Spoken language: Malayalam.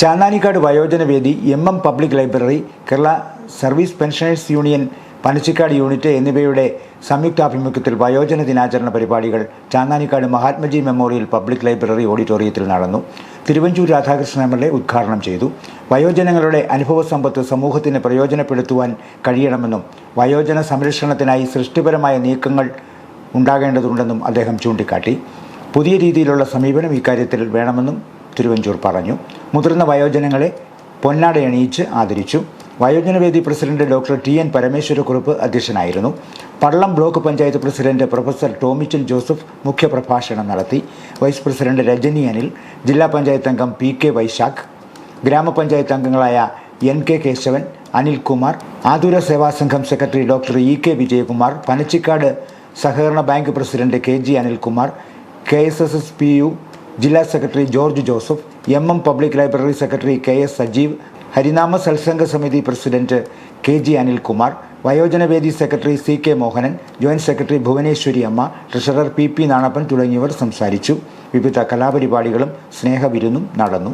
Channanikkad വയോജനവേദി M M public library Kerala service pensioners union Panachikkad unit എന്നിവയുടെ സംയുക്താഭിമുഖ്യത്തിൽ വയോജന ദിനാചരണ പരിപാടികൾ Channanikkad Mahatmaji memorial public library ഓഡിറ്റോറിയത്തിൽ നടന്നു. തിരുവഞ്ചൂർ രാധാകൃഷ്ണൻ എം എൽ ഉദ്ഘാടനം ചെയ്തു. വയോജനങ്ങളുടെ അനുഭവ സമ്പത്ത് സമൂഹത്തിന് പ്രയോജനപ്പെടുത്തുവാൻ കഴിയണമെന്നും വയോജന സംരക്ഷണത്തിനായി സൃഷ്ടിപരമായ നീക്കങ്ങൾ ഉണ്ടാകേണ്ടതുണ്ടെന്നും അദ്ദേഹം ചൂണ്ടിക്കാട്ടി. പുതിയ രീതിയിലുള്ള സമീപനം ഇക്കാര്യത്തിൽ വേണമെന്നും തിരുവഞ്ചൂർ പറഞ്ഞു. മുതിർന്ന വയോജനങ്ങളെ പൊന്നാടയണിയിച്ച് ആദരിച്ചു. വയോജനവേദി president doctor T N Parameswarakurup അധ്യക്ഷനായിരുന്നു. Pallam block panchayat president professor Tomichan Joseph മുഖ്യപ്രഭാഷണം നടത്തി. വൈസ് പ്രസിഡന്റ് രജനി അനിൽ ജില്ലാ പഞ്ചായത്ത് അംഗം പി കെ വൈശാഖ് ഗ്രാമപഞ്ചായത്ത് അംഗങ്ങളായ N K Keshavan Anilkumar Athura Seva Sangham secretary doctor E K Vijayakumar Panachikkad സഹകരണ bank president K G Anilkumar K S S S P U ജില്ലാ secretary George Joseph M M public library secretary K S Sajeev Harinama Satsanga Samithi president K G Anilkumar വയോജനവേദി secretary C K Mohanan joint secretary Bhuvaneswari Amma treasurer P P Nanappan തുടങ്ങിയവർ സംസാരിച്ചു. വിവിധ കലാപരിപാടികളും സ്നേഹവിരുന്നും നടന്നു.